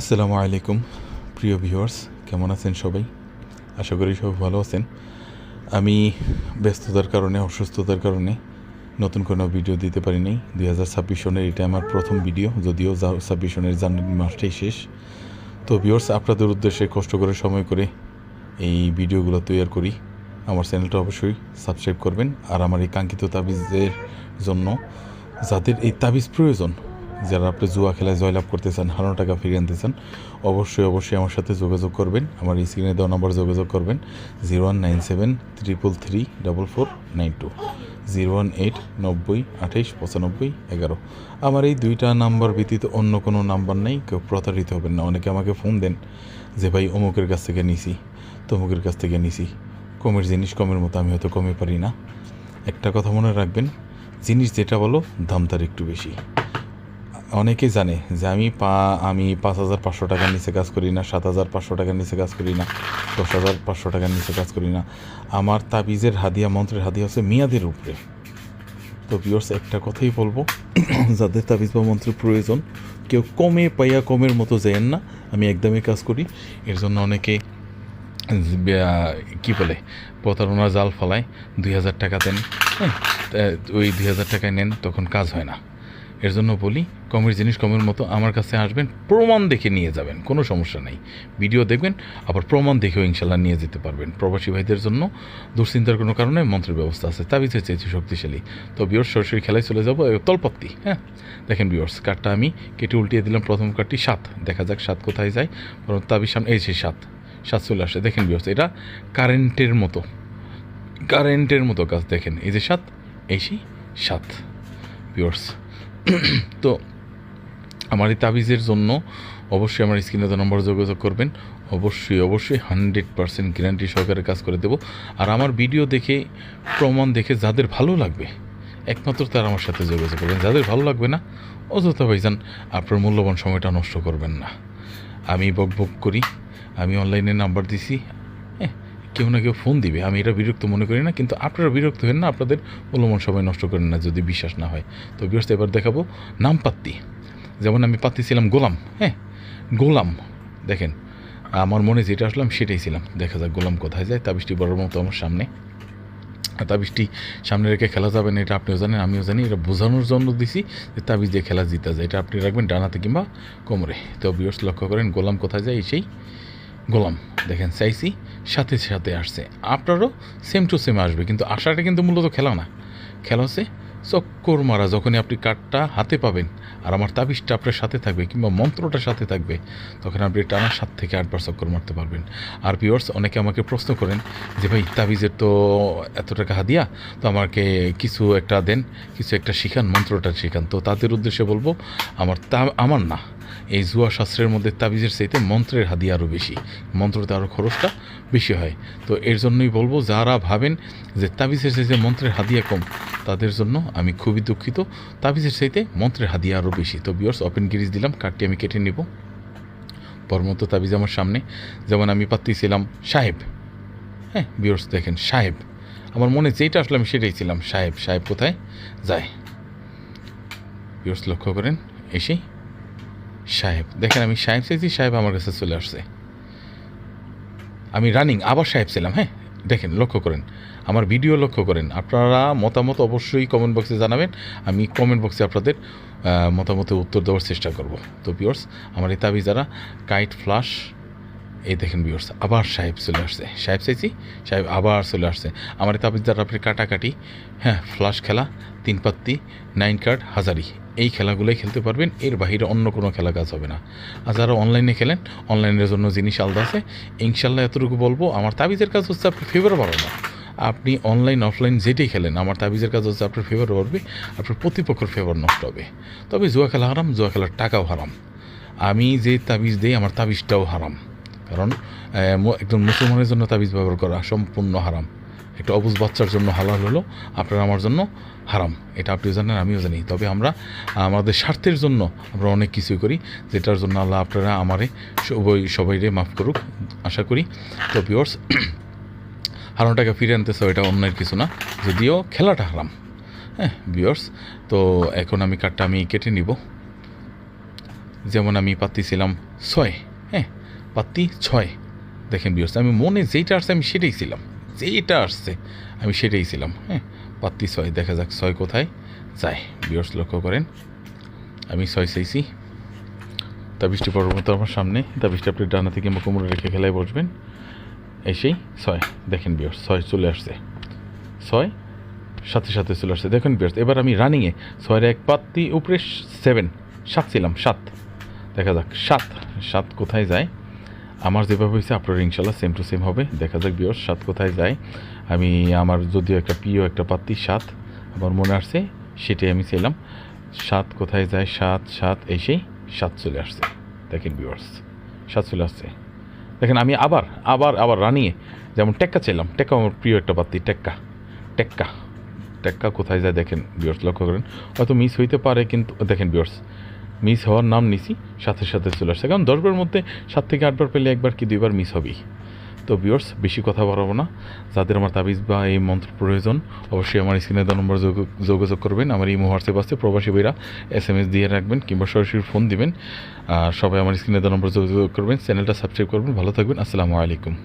আসসালামু আলাইকুম, প্রিয় ভিউয়ার্স, কেমন আছেন সবাই? আশা করি সবাই ভালো আছেন। আমি ব্যস্ততার কারণে, অসুস্থতার কারণে নতুন কোনো ভিডিও দিতে পারিনি দুই হাজার ছাব্বিশ সনের এটা আমার প্রথম ভিডিও যদিও ছাব্বিশ সনের জানুয়ারি মাসটাই শেষ। তো ভিউয়ার্স, আপনাদের উদ্দেশ্যে কষ্ট করে সময় করে এই ভিডিওগুলো তৈরি করি। আমার চ্যানেলটা অবশ্যই সাবস্ক্রাইব করবেন। আর আমার এই কাঙ্ক্ষিত তাবিজের জন্য যাদের এই তাবিজ প্রয়োজন যারা আপনি জুয়া খেলায় জয়লাভ করতে চান হারানো টাকা ফিরিয়ে আনতে চান অবশ্যই অবশ্যই আমার সাথে যোগাযোগ করবেন। আমার স্ক্রিনে দেওয়া নম্বর যোগাযোগ করবেন। Zero one nine seven triple three double four nine two zero one eight নব্বই আঠাইশ পঁচানব্বই এগারো আমার এই দুইটা নাম্বার ব্যতীত অন্য কোনো নাম্বার নেই, কেউ প্রতারিত হবেন না। অনেকে আমাকে ফোন দেন যে, ভাই, অমুকের কাছ থেকে নিছি, তমুকের কাছ থেকে নিছি। কমের জিনিস কমের মতো, আমি হয়তো কমে পারি না। একটা কথা মনে রাখবেন, জিনিস যেটা বলো দাম তার একটু বেশি। অনেকেই জানে যে আমি পা, আমি পাঁচ হাজার পাঁচশো টাকার নিচে কাজ করি না, সাত হাজার পাঁচশো টাকার নিচে কাজ করি না, দশ হাজার পাঁচশো টাকার নিচে কাজ করি না। আমার তাবিজের হাদিয়া, মন্ত্রের হাদিয়া হচ্ছে মেয়াদের উপরে। তো বিয়র্স একটা কথাই বলব, যাদের তাবিজ বা মন্ত্রের প্রয়োজন, কেউ কমে পাইয়া কমের মতো যেন না, আমি একদমই কাজ করি। এর জন্য অনেকে কী বলে প্রতারণা জাল ফলায়, দুই হাজার টাকা দেন হ্যাঁ ওই দুই হাজার টাকায় নেন, তখন কাজ হয় না। এর জন্য বলি, কমের জিনিস কমের মতো আমার কাছে আসবেন, প্রমাণ দেখে নিয়ে যাবেন, কোনো সমস্যা নেই। ভিডিও দেখবেন, আবার প্রমাণ দেখেও ইনশাল্লাহ নিয়ে যেতে পারবেন। প্রবাসী ভাইদের জন্য দুশ্চিন্তার কোনো কারণে মন্ত্রের ব্যবস্থা আছে, তাবিজ হচ্ছে এটি শক্তিশালী। তো বিয়র্স সরাসরি খেলায় চলে যাব তলপত্তি হ্যাঁ? দেখেন বিয়র্স কার্ডটা আমি কেটে উল্টিয়ে দিলাম, প্রথম কার্ডটি সাত, দেখা যাক সাত কোথায় যায়। বরং তাবিজ সামনে, এই সেই সাত সাত চলে আসে। দেখেন বিয়র্স এটা কারেন্টের মতো কারেন্টের মতো কাজ, দেখেন, এই যে সাত, এই সেই সাত। পিওর্স তো আমার এই তাবিজের জন্য অবশ্যই আমার স্ক্রিনে তো নম্বর যোগাযোগ করবেন। অবশ্যই অবশ্যই হান্ড্রেড পার্সেন্ট গ্যারান্টি সহকারে কাজ করে দেবো। আর আমার ভিডিও দেখে, প্রমাণ দেখে যাদের ভালো লাগবে, একমাত্র তারা আমার সাথে যোগাযোগ করবেন। যাদের ভালো লাগবে না, অযথা ভাইজান, আপনার মূল্যবান সময়টা নষ্ট করবেন না। আমি বক বক করি, আমি অনলাইনে নাম্বার দিছি কেউ না কেউ ফোন দিবে। আমি এটা বিরক্ত মনে করি না, কিন্তু আপনারা বিরক্ত হেন না, আপনাদের মূল্যবান সময় নষ্ট করেন না যদি বিশ্বাস না হয়। তো বিরস্ত এবার দেখাবো নাম পাত্তি যেমন আমি পাত্তি ছিলাম গোলাম হ্যাঁ? গোলাম, দেখেন, আমার মনে যেটা আসলাম সেটাই ছিলাম। দেখা যাক গোলাম কোথায় যায়। তাবিষ্টি বড়ের মতো আমার সামনে। তাবিজটি সামনে রেখে খেলা যাবে না, এটা আপনিও জানেন, আমিও জানি। এটা বোঝানোর জন্য দিছি যে তাবিজ দিয়ে খেলা জিতা যায়। এটা আপনি রাখবেন ডানাতে কিংবা কোমরে। তো বিয়র্স লক্ষ্য করেন গোলাম কোথায় যায় সেই গোলাম, দেখেন, চাইছি, সাথে সাথে আসছে। আপনারও সেম টু সেম আসবে, কিন্তু আসাটা কিন্তু মূলত খেলা না। খেলা হচ্ছে চক্কর মারা, যখনই আপনি কার্ডটা হাতে পাবেন, আর আমার তাবিজটা আপনার সাথে থাকবে কিংবা মন্ত্রটা সাথে থাকবে, তখন আপনি টানা সাত থেকে আটবার চক্কর মারতে পারবেন। আর পিওর্স অনেকে আমাকে প্রশ্ন করেন যে, ভাই, তাবিজের তো এত টাকা হাদিয়া, তো আমাকে কিছু একটা দেন, কিছু একটা শিখান, মন্ত্রটা শিখান। তো তাদের উদ্দেশ্যে বলব, আমার তা, আমার না। এই জুয়া শাস্ত্রের মধ্যে তাবিজের চাইতে মন্ত্রের হাদিয়া আরও বেশি। মন্ত্রতে আরও খরচটা বেশি হয়। তো এর জন্যই বলব, যারা ভাবেন যে তাবিজের চাইতে মন্ত্রের হাদিয়া কম, তাদের জন্য আমি খুবই দুঃখিত। তাবিজের চাইতে মন্ত্রের হাদিয়া আরও বেশি। তো বিয়ার্স ওপেন গিরিজ দিলাম, কার্ডটি আমি কেটে নেব। পরমত তাবিজ আমার সামনে। যেমন আমি পাত্তিছিলাম সাহেব। হ্যাঁ বিয়ার্স দেখেন, সাহেব। আমার মনে যেটা আসলে আমি সেটাই ছিলাম। সাহেব সাহেব কোথায়? যায়। বিয়ার্স লক্ষ্য করেন, এসেই সাহেব দেখেন আমি সাহেব চাইছি সাহেব আমার কাছে চলে আসছে। আমি রানিং আবার সাহেব ছিলাম হ্যাঁ? দেখেন লক্ষ্য করেন আমার ভিডিও লক্ষ্য করেন আপনারা মতামত অবশ্যই কমেন্ট বক্সে জানাবেন আমি কমেন্ট বক্সে আপনাদের আহ, মতামতের উত্তর দেওয়ার চেষ্টা করব। তো পিওর্স আমার এই তাবি যারা কাইট ফ্লাশ এই দেখেন বিয়র্স আবার সাহেব চলে আসছে। সাহেব চাইছি সাহেব আবার চলে আসছে। আমার এই তাবিজদার আপনি কাটাকাটি হ্যাঁ ফ্লাশ খেলা তিন পাত্তি নাইন কার্ড হাজারি। এই খেলাগুলোই খেলতে পারবেন, এর বাইরে অন্য কোনো খেলা কাজ হবে না। আর যারা অনলাইনে খেলেন অনলাইনের জন্য জিনিস আলাদা আছে। ইনশাল্লাহ এতটুকু বলব, আমার তাবিজের কাজ হচ্ছে আপনার ফেভার বাড়ানো। আপনি অনলাইন অফলাইন যেটাই খেলেন, আমার তাবিজের কাজ হচ্ছে আপনার ফেভার বাড়বে, আপনার প্রতিপক্ষের ফেভার নষ্ট হবে। তবে জুয়া খেলা হারাম, জুয়া খেলার টাকাও হারাম। আমি যে তাবিজ দিই, আমার তাবিজটাও হারাম। কারণ একজন মুসলমানের জন্য তাবিজ ব্যবহার করা সম্পূর্ণ হারাম। একটা অবুজ বাচ্চার জন্য হালাল হলো, আপনার আমার জন্য হারাম। এটা আপনিও জানেন, আমিও জানি। তবে আমরা, আমাদের স্বার্থের জন্য আমরা অনেক কিছুই করি, যেটার জন্য আল্লাহ আপনারা আমারে সবাই, সবাইরে মাফ করুক, আশা করি। তো পিওর্স হারানো টাকা ফিরে আনতেছে এটা অন্যের কিছু না, যদিও খেলাটা হারাম। হ্যাঁ বিয়র্স তো এখন আমি কার্ডটা আমি কেটে নিব। যেমন আমি পাত্তি ছিলাম ছয় হ্যাঁ পাত্তি ছয়। দেখেন বিয়স আমি মনে যেইটা আসছে আমি সেটাই ছিলাম। যেইটা আসছে, আমি সেটাই ছিলাম হ্যাঁ? পাত্তি ছয়, দেখা যাক ছয় কোথায় যায়। বিয়স লক্ষ্য করেন, আমি ছয় চাইছি। তাবিজটি পর্বত আমার সামনে তাবিজটি আপনি ডানা থেকে কোমরে রেখে খেলায় বসবেন। এসেই ছয়। দেখেন বিয়স ছয় চলে আসছে। ছয়, সাথে সাথে চলে আসছে। দেখেন বিয়ার্স এবার আমি রানিংয়ে, ছয়ের এক পাত্তি উপরে সেভেন সাত ছিলাম, সাত। দেখা যাক, সাত সাত কোথায় যায়? আমার যেভাবে হয়েছে, আপনার ইনশাল্লাহ সেম টু সেম হবে। দেখা যাক বিয়স সাত কোথায় যায়। আমি, আমার যদিও একটা প্রিয় একটা পাত্তি সাত আমার মনে আসছে, সেটাই আমি ছিলাম সাত কোথায় যায় সাত সাত এসেই সাত চলে আসছে। দেখেন বিয়ার্স সাত চলে আসছে। দেখেন আমি আবার আবার আবার রানিয়ে, যেমন টেক্কা ছিলাম টেক্কা আমার প্রিয় একটা পাত্তি, টেক্কা টেক্কা টেক্কা কোথায় যায় দেখেন বিয়ার্স লক্ষ্য করেন। হয়তো মিস হইতে পারে, কিন্তু দেখেন বিয়ার্স মিস হওয়ার নাম নিছি, সাথে সাথে চলে আসছে। কারণ দশবার মধ্যে সাত থেকে আটবার পেলে একবার কি দুইবার মিস হবেই। তো বিয়ার্স বেশি কথা বাড়াবো না। যাদের আমার তাবিজ বা এই মন্ত্র প্রয়োজন, অবশ্যই আমার স্ক্রিনে দেওয়া নম্বর যোগ- যোগাযোগ করবেন। আমার এই হোয়াটসঅ্যাপ আছে, প্রবাসী বইরা এস এম এস দিয়ে রাখবেন কিংবা সরাসরি ফোন দিবেন। আর সবাই আমার স্ক্রিনে দেওয়া নম্বর যোগাযোগ করবেন, চ্যানেলটা সাবস্ক্রাইব করবেন। ভালো থাকবেন। আসসালামু আলাইকুম।